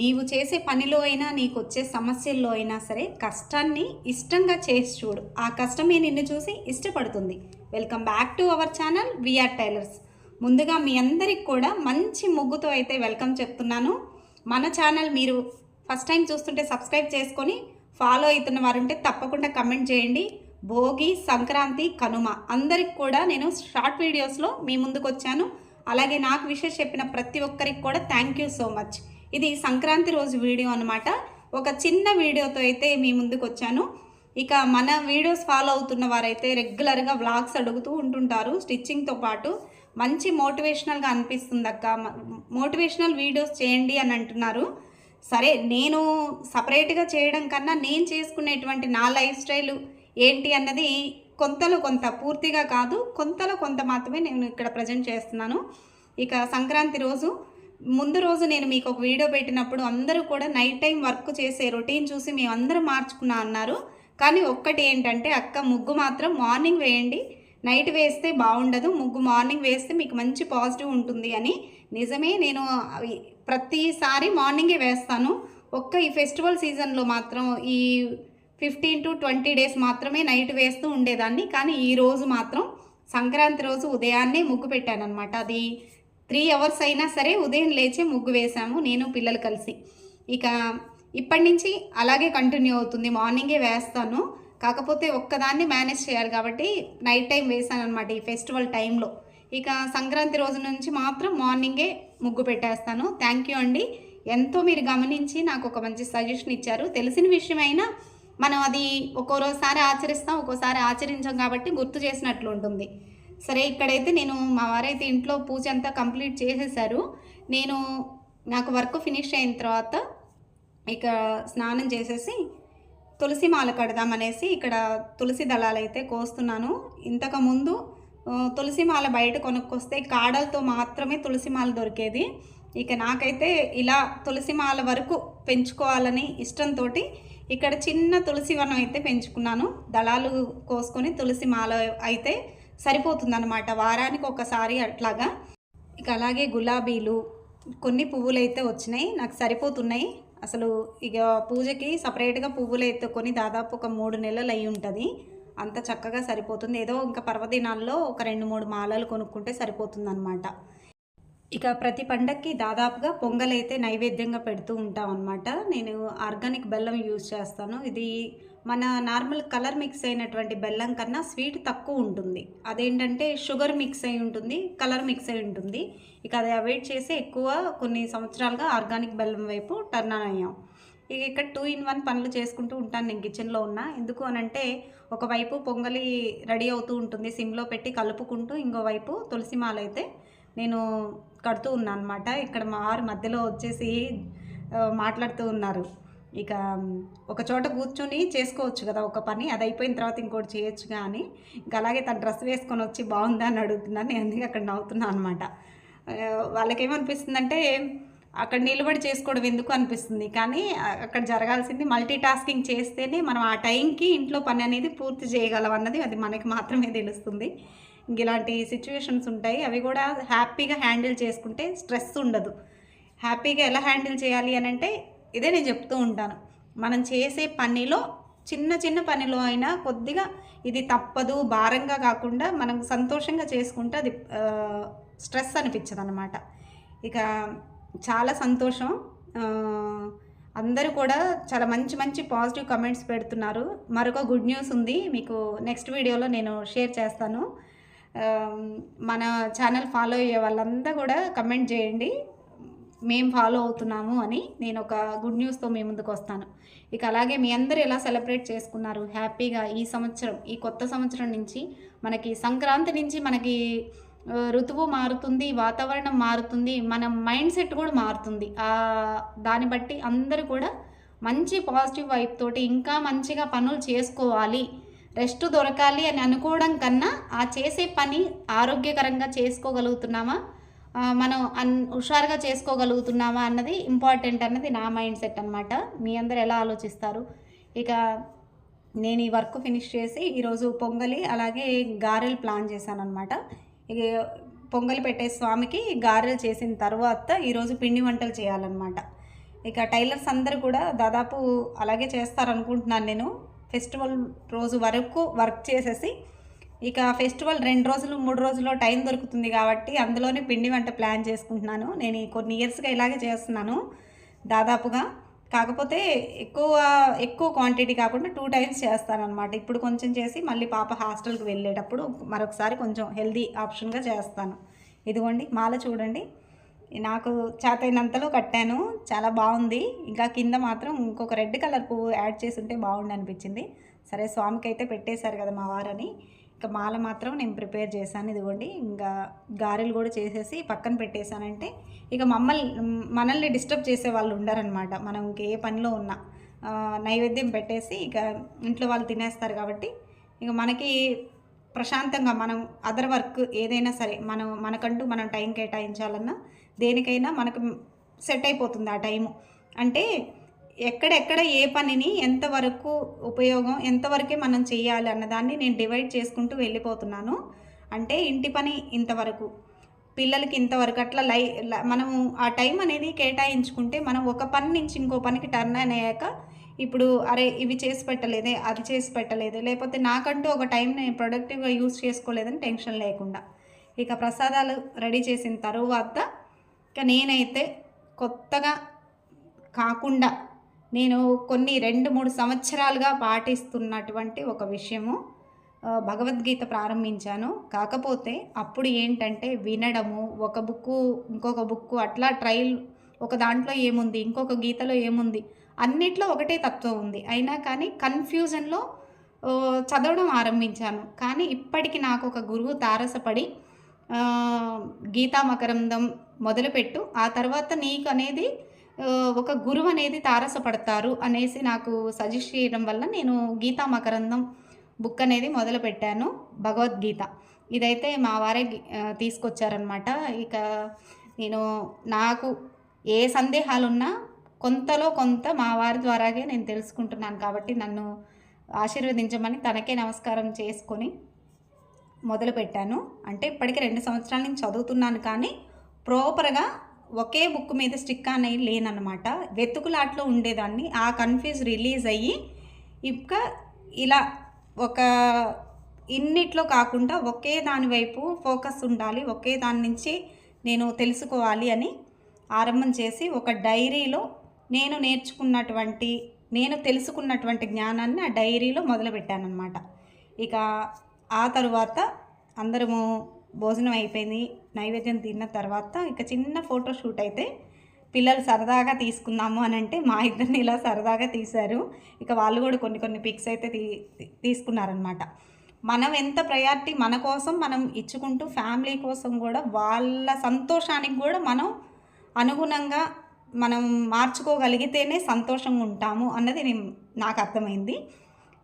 నీవు చేసే పనిలో అయినా నీకు వచ్చే సమస్యల్లో అయినా సరే కష్టాన్ని ఇష్టంగా చేసి చూడు. ఆ కష్టమే నిన్ను చూసి ఇష్టపడుతుంది. Welcome back to our channel VR tailors. ముందుగా మీ అందరికి కూడా మంచి ముగ్గుతో అయితే వెల్కమ్ చెప్తున్నాను. మన ఛానల్ మీరు ఫస్ట్ టైం చూస్తుంటే సబ్స్క్రైబ్ చేసుకొని ఫాలో అవుతున్న వారుంటే తప్పకుండా కమెంట్ చేయండి. భోగి సంక్రాంతి కనుమ అందరికి కూడా నేను షార్ట్ వీడియోస్లో మీ ముందుకు వచ్చాను అలాగే నాకు విషయం చెప్పిన ప్రతి ఒక్కరికి కూడా థ్యాంక్ యూ సో మచ్. ఇది సంక్రాంతి రోజు వీడియో అనమాట ఒక చిన్న వీడియోతో అయితే మీ ముందుకు వచ్చాను. ఇక మన వీడియోస్ ఫాలో అవుతున్న వారైతే రెగ్యులర్గా వ్లాగ్స్ అడుగుతూ ఉంటుంటారు. స్టిచ్చింగ్తో పాటు మంచి మోటివేషనల్గా అనిపిస్తుంది అక్క. మోటివేషనల్ వీడియోస్ చేయండి అని అంటున్నారు. సరే నేను సపరేట్గా చేయడం కన్నా నేను చేసుకునేటువంటి నా లైఫ్ స్టైల్ ఏంటి అన్నది కొంతలో కొంత పూర్తిగా కాదు కొంతలో కొంత మాత్రమే నేను ఇక్కడ ప్రజెంట్ చేస్తున్నాను. ఇక సంక్రాంతి రోజు ముందు రోజు నేను మీకు ఒక వీడియో పెట్టినప్పుడు అందరూ కూడా నైట్ టైం వర్క్ చేసే రొటీన్ చూసి మేమందరూ మార్చుకున్నా అన్నారు. కానీ ఒక్కటి ఏంటంటే అక్క ముగ్గు మాత్రం మార్నింగ్ వేయండి. నైట్ వేస్తే బాగుండదు. ముగ్గు మార్నింగ్ వేస్తే మీకు మంచి పాజిటివ్ ఉంటుంది అని నిజమే నేను ప్రతిసారి మార్నింగే వేస్తాను. ఒక్క ఈ ఫెస్టివల్ సీజన్లో మాత్రం ఈ ఫిఫ్టీన్ టు ట్వంటీ డేస్ మాత్రమే నైట్ వేస్తూ ఉండేదాన్ని. కానీ ఈ రోజు మాత్రం సంక్రాంతి రోజు ఉదయాన్నే ముగ్గు పెట్టాను అనమాట అది త్రీ అవర్స్ అయినా సరే ఉదయం లేచి ముగ్గు వేసాము నేను పిల్లలు కలిసి. ఇక ఇప్పటి నుంచి అలాగే కంటిన్యూ అవుతుంది. మార్నింగే వేస్తాను. కాకపోతే ఒక్కదాన్ని మేనేజ్ చేయాలి కాబట్టి నైట్ టైం వేసాను అనమాట ఈ ఫెస్టివల్ టైంలో. ఇక సంక్రాంతి రోజు నుంచి మాత్రం మార్నింగే ముగ్గు పెట్టేస్తాను. థ్యాంక్ యూ అండి. ఎంతో మీరు గమనించి నాకు ఒక మంచి సజెషన్ ఇచ్చారు. తెలిసిన విషయమైనా మనం అది ఒక్కోసారి ఆచరిస్తాం ఒక్కోసారి ఆచరించాం కాబట్టి గుర్తు చేసినట్లు ఉంటుంది. సరే ఇక్కడైతే నేను మా వారైతే ఇంట్లో పూజ అంతా కంప్లీట్ చేసేసారు. నేను నాకు వర్క్ ఫినిష్ అయిన తర్వాత ఇక స్నానం చేసేసి తులసి మాల కడదామనేసి ఇక్కడ తులసి దళాలు అయితే కోస్తున్నాను. ఇంతకుముందు తులసి మాల బయట కొనుక్కొస్తే కాడలతో మాత్రమే తులసి మాల దొరికేది. ఇక నాకైతే ఇలా తులసి మాల వరకు పెంచుకోవాలని ఇష్టంతో ఇక్కడ చిన్న తులసి వనం అయితే పెంచుకున్నాను. దళాలు కోసుకొని తులసి మాల అయితే సరిపోతుందన్నమాట. వారానికి ఒకసారి అట్లాగా. ఇక అలాగే గులాబీలు కొన్ని పువ్వులు అయితే వచ్చినాయి నాకు సరిపోతున్నాయి. అసలు ఇక పూజకి సపరేట్గా పువ్వులు అయితే కొని దాదాపు ఒక మూడు నెలలు అయి ఉంటుంది. అంత చక్కగా సరిపోతుంది. ఏదో ఇంకా పర్వదినాల్లో ఒక రెండు మూడు మాలలు కొనుక్కుంటే సరిపోతుందన్నమాట. ఇక ప్రతి పండక్కి దాదాపుగా పొంగల్ అయితే నైవేద్యంగా పెడుతూ ఉంటాం అనమాట నేను ఆర్గానిక్ బెల్లం యూజ్ చేస్తాను. ఇది మన నార్మల్ కలర్ మిక్స్ అయినటువంటి బెల్లం కన్నా స్వీట్ తక్కువ ఉంటుంది. అదేంటంటే షుగర్ మిక్స్ అయి ఉంటుంది కలర్ మిక్స్ అయి ఉంటుంది. ఇక అది అవాయిడ్ చేసి ఎక్కువ కొన్ని సంవత్సరాలుగా ఆర్గానిక్ బెల్లం వైపు టర్న్ అయ్యాం. ఇక ఇక్కడ టూ ఇన్ వన్ పనులు చేసుకుంటూ ఉంటాను నేను కిచెన్లో ఉన్నా. ఎందుకు అనంటే ఒకవైపు పొంగలి రెడీ అవుతూ ఉంటుంది సిమ్లో పెట్టి కలుపుకుంటూ ఇంకోవైపు తులసి మాల అయితే నేను కడుతూ ఉన్నాను అనమాట ఇక్కడ మా వారు మధ్యలో వచ్చేసి మాట్లాడుతూ ఉన్నారు. ఇక ఒక చోట కూర్చొని చేసుకోవచ్చు కదా ఒక పని అది అయిపోయిన తర్వాత ఇంకోటి చేయొచ్చు కానీ ఇంకా అలాగే తన డ్రెస్ వేసుకొని వచ్చి బాగుందా అని అడుగుతున్నాను నేను అందుకే అక్కడ నవ్వుతున్నాను అనమాట వాళ్ళకేమనిపిస్తుందంటే అక్కడ నిలబడి చేసుకోవడం ఎందుకు అనిపిస్తుంది? కానీ అక్కడ జరగాల్సింది మల్టీ టాస్కింగ్ చేస్తేనే మనం ఆ టైంకి ఇంట్లో పని అనేది పూర్తి చేయగలం అన్నది అది మనకి మాత్రమే తెలుస్తుంది. ఇంక ఇలాంటి సిచ్యువేషన్స్ ఉంటాయి అవి కూడా హ్యాపీగా హ్యాండిల్ చేసుకుంటే స్ట్రెస్ ఉండదు. హ్యాపీగా ఎలా హ్యాండిల్ చేయాలి అని అంటే ఇదే నేను చెప్తూ ఉంటాను. మనం చేసే పనిలో చిన్న చిన్న పనిలో అయినా కొద్దిగా ఇది తప్పదు భారంగా కాకుండా మనం సంతోషంగా చేసుకుంటే అది స్ట్రెస్ అనిపించదు అనమాట ఇక చాలా సంతోషం. అందరూ కూడా చాలా మంచి మంచి పాజిటివ్ కమెంట్స్ పెడుతున్నారు. మరొక గుడ్ న్యూస్ ఉంది. మీకు నెక్స్ట్ వీడియోలో నేను షేర్ చేస్తాను. మన ఛానల్ ఫాలో అయ్యే వాళ్ళంతా కూడా కమెంట్ చేయండి. మేము ఫాలో అవుతున్నాము అని నేను ఒక గుడ్ న్యూస్తో మీ ముందుకు వస్తాను. ఇక అలాగే మీ అందరూ ఎలా సెలబ్రేట్ చేసుకున్నారు? హ్యాపీగా ఈ సంవత్సరం ఈ కొత్త సంవత్సరం నుంచి మనకి సంక్రాంతి నుంచి మనకి ఋతువు మారుతుంది వాతావరణం మారుతుంది మన మైండ్ సెట్ కూడా మారుతుంది. ఆ, దాన్ని బట్టి అందరూ కూడా మంచి పాజిటివ్ వైప్ తోటి ఇంకా మంచిగా పనులు చేసుకోవాలి. రెస్ట్ దొరకాలి అని అనుకోవడం కన్నా ఆ చేసే పని ఆరోగ్యకరంగా చేసుకోగలుగుతున్నామా? మనం అన్ హుషారుగా చేసుకోగలుగుతున్నామా అన్నది ఇంపార్టెంట్ అన్నది నా మైండ్ సెట్ అనమాట మీ అందరు ఎలా ఆలోచిస్తారు? ఇక నేను ఈ వర్క్ ఫినిష్ చేసి ఈరోజు పొంగలి అలాగే గారెలు ప్లాన్ చేశాను అనమాట ఇక పొంగలి పెట్టే స్వామికి గారెలు చేసిన తర్వాత ఈరోజు పిండి వంటలు చేయాలన్నమాట. ఇక టైలర్స్ అందరు కూడా దాదాపు అలాగే చేస్తారనుకుంటున్నాను నేను. ఫెస్టివల్ రోజు వరకు వర్క్ చేసేసి ఇక ఫెస్టివల్ రెండు రోజులు మూడు రోజుల్లో టైం దొరుకుతుంది కాబట్టి అందులోనే పిండి వంట ప్లాన్ చేసుకుంటున్నాను. నేను కొన్ని ఇయర్స్గా ఇలాగే చేస్తున్నాను దాదాపుగా. కాకపోతే ఎక్కువ ఎక్కువ క్వాంటిటీ కాకుండా టూ టైమ్స్ చేస్తాను అనమాట ఇప్పుడు కొంచెం చేసి మళ్ళీ పాప హాస్టల్కి వెళ్ళేటప్పుడు మరొకసారి కొంచెం హెల్దీ ఆప్షన్గా చేస్తాను. ఇదిగోండి మాల చూడండి. నాకు చేతైనంతలో కట్టాను చాలా బాగుంది. ఇంకా కింద మాత్రం ఇంకొక రెడ్ కలర్ పువ్వు యాడ్ చేసి ఉంటే బాగుండి అనిపించింది. సరే స్వామికి అయితే పెట్టేశారు కదా మా వారని. ఇంకా మాల మాత్రం నేను ప్రిపేర్ చేశాను ఇదిగోండి. ఇంకా గారెలు కూడా చేసేసి పక్కన పెట్టేశానంటే ఇక మమ్మల్ని మనల్ని డిస్టర్బ్ చేసే వాళ్ళు ఉండరనమాట మనం ఇంకే పనిలో ఉన్నా. నైవేద్యం పెట్టేసి ఇక ఇంట్లో వాళ్ళు తినేస్తారు కాబట్టి ఇక మనకి ప్రశాంతంగా మనం అదర్ వర్క్ ఏదైనా సరే మనం మనకంటూ మనం టైం కేటాయించాలన్నా దేనికైనా మనకు సెట్ అయిపోతుంది ఆ టైము. అంటే ఎక్కడెక్కడ ఏ పనిని ఎంతవరకు ఉపయోగం ఎంతవరకే మనం చేయాలి అన్నదాన్ని నేను డివైడ్ చేసుకుంటూ వెళ్ళిపోతున్నాను. అంటే ఇంటి పని ఇంతవరకు. పిల్లలకి ఇంతవరకు అట్లా లై ల- మనం ఆ టైం అనేది కేటాయించుకుంటే మనం ఒక పని నుంచి ఇంకో పనికి టర్న్ అయ్యాక ఇప్పుడు అరే ఇవి చేసి పెట్టలేదే అది చేసి పెట్టలేదే లేకపోతే నాకంటూ ఒక టైం నేను ప్రొడక్టివ్గా యూస్ చేసుకోలేదని టెన్షన్ లేకుండా. ఇక ప్రసాదాలు రెడీ చేసిన తరువాత ఇక నేనైతే కొత్తగా కాకుండా నేను కొన్ని రెండు మూడు సంవత్సరాలుగా పాటిస్తున్నటువంటి ఒక విషయము భగవద్గీత ప్రారంభించాను. కాకపోతే అప్పుడు ఏంటంటే వినడము ఒక బుక్కు ఇంకొక బుక్కు అట్లా ట్రయల్ ఒక దాంట్లో ఏముంది ఇంకొక గీతలో ఏముంది అన్నిట్లో ఒకటే తత్వం ఉంది. అయినా కానీ కన్ఫ్యూజన్లో చదవడం ఆరంభించాను. కానీ ఇప్పటికి నాకు ఒక గురువు తారసపడి గీతా మకరందం మొదలుపెట్టు ఆ తర్వాత నీకు అనేది ఒక గురువు అనేది తారసపడతారు అనేసి నాకు సజెస్ట్ చేయడం వల్ల నేను గీతా మకరందం బుక్ అనేది మొదలుపెట్టాను భగవద్గీత. ఇదైతే మా వారే తీసుకొచ్చారనమాట ఇక నేను నాకు ఏ సందేహాలున్నా కొంతలో కొంత మా వారి ద్వారాగే నేను తెలుసుకుంటున్నాను కాబట్టి నన్ను ఆశీర్వదించమని తనకే నమస్కారం చేసుకొని మొదలుపెట్టాను. అంటే ఇప్పటికి రెండు సంవత్సరాల నుంచి చదువుతున్నాను కానీ ప్రాపర్గా ఒకే బుక్ మీద స్టిక్ అనేది లేనన్నమాట. వెతుకులాట్లో ఉండేదాన్ని. ఆ కన్ఫ్యూజ్ రిలీజ్ అయ్యి ఇంకా ఇలా ఒక ఇన్నిట్లో కాకుండా ఒకే దాని వైపు ఫోకస్ ఉండాలి. ఒకే దాని నుంచి నేను తెలుసుకోవాలి అని ఆరంభం చేసి ఒక డైరీలో నేను నేర్చుకున్నటువంటి నేను తెలుసుకున్నటువంటి జ్ఞానాన్ని ఆ డైరీలో మొదలుపెట్టానమాట ఇక ఆ తరువాత అందరము భోజనం అయిపోయింది. నైవేద్యం తిన్న తర్వాత ఇక చిన్న ఫోటో షూట్ అయితే పిల్లలు సరదాగా తీసుకుందాము అని అంటే మా ఇద్దరిని ఇలా సరదాగా తీశారు. ఇక వాళ్ళు కూడా కొన్ని కొన్ని పిక్స్ అయితే తీ తీసుకున్నారనమాట మనం ఎంత ప్రయారిటీ మన కోసం మనం ఇచ్చుకుంటూ ఫ్యామిలీ కోసం కూడా వాళ్ళ సంతోషానికి కూడా మనం అనుగుణంగా మనం మార్చుకోగలిగితేనే సంతోషంగా ఉంటాము అన్నది నేను నాకు అర్థమైంది.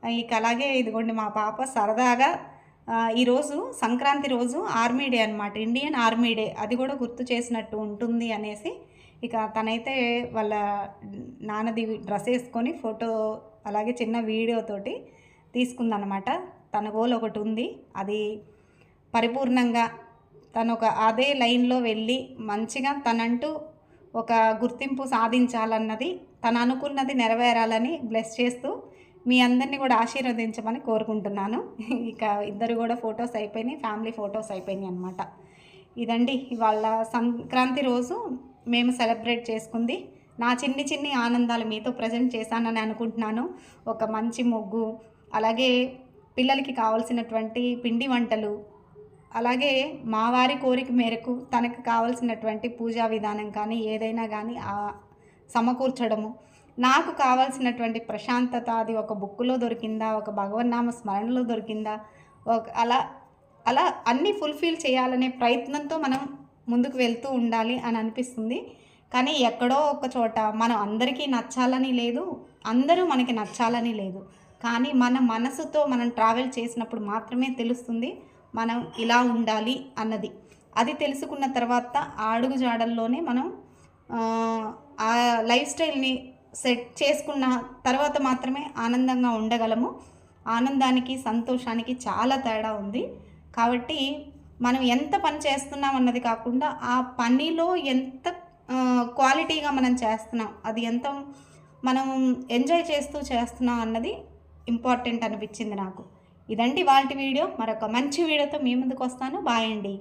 ఇక అలాగే ఇదిగోండి మా పాప సరదాగా ఈరోజు సంక్రాంతి రోజు ఆర్మీ డే అనమాట ఇండియన్ ఆర్మీ డే. అది కూడా గుర్తు చేసినట్టు ఉంటుంది అనేసి ఇక తనైతే వాళ్ళ నాన్నది డ్రెస్ వేసుకొని ఫోటో అలాగే చిన్న వీడియోతోటి తీసుకుందనమాట తన గోల్ ఒకటి ఉంది. అది పరిపూర్ణంగా తను ఒక అదే లైన్లో వెళ్ళి మంచిగా తనంటూ ఒక గుర్తింపు సాధించాలన్నది తను అనుకున్నది నెరవేరాలని బ్లెస్ చేస్తూ మీ అందరినీ కూడా ఆశీర్వదించమని కోరుకుంటున్నాను. ఇక ఇద్దరు కూడా ఫొటోస్ అయిపోయినాయి ఫ్యామిలీ ఫొటోస్ అయిపోయినాయి అనమాట ఇదండి ఇవాళ సంక్రాంతి రోజు మేము సెలబ్రేట్ చేసుకుంది. నా చిన్ని చిన్ని ఆనందాలు మీతో ప్రజెంట్ చేశానని అనుకుంటున్నాను. ఒక మంచి ముగ్గు అలాగే పిల్లలకి కావాల్సినటువంటి పిండి వంటలు అలాగే మా వారి కోరిక మేరకు తనకు కావాల్సినటువంటి పూజా విధానం కానీ ఏదైనా కానీ సమకూర్చడము నాకు కావాల్సినటువంటి ప్రశాంతత అది ఒక బుక్కులో దొరికిందా ఒక భగవన్నామ స్మరణలో దొరికిందా ఒక అలా అలా అన్నీ ఫుల్ఫిల్ చేయాలనే ప్రయత్నంతో మనం ముందుకు వెళ్తూ ఉండాలి అని అనిపిస్తుంది. కానీ ఎక్కడో ఒక చోట మనం అందరికీ నచ్చాలని లేదు అందరూ మనకి నచ్చాలని లేదు. కానీ మన మనసుతో మనం ట్రావెల్ చేసినప్పుడు మాత్రమే తెలుస్తుంది మనం ఇలా ఉండాలి అన్నది. అది తెలుసుకున్న తర్వాత ఆ అడుగు జాడల్లోనే మనం ఆ లైఫ్ స్టైల్ని సెట్ చేసుకున్న తర్వాత మాత్రమే ఆనందంగా ఉండగలము. ఆనందానికి సంతోషానికి చాలా తేడా ఉంది. కాబట్టి మనం ఎంత పని చేస్తున్నాం అన్నది కాకుండా ఆ పనిలో ఎంత క్వాలిటీగా మనం చేస్తున్నాం అది ఎంత మనం ఎంజాయ్ చేస్తూ చేస్తున్నాం అన్నది ఇంపార్టెంట్ అనిపించింది నాకు. ఇదండి వాళ్ళ వీడియో. మరొక మంచి వీడియోతో మీ ముందుకు వస్తాను. బాయ్ అండి.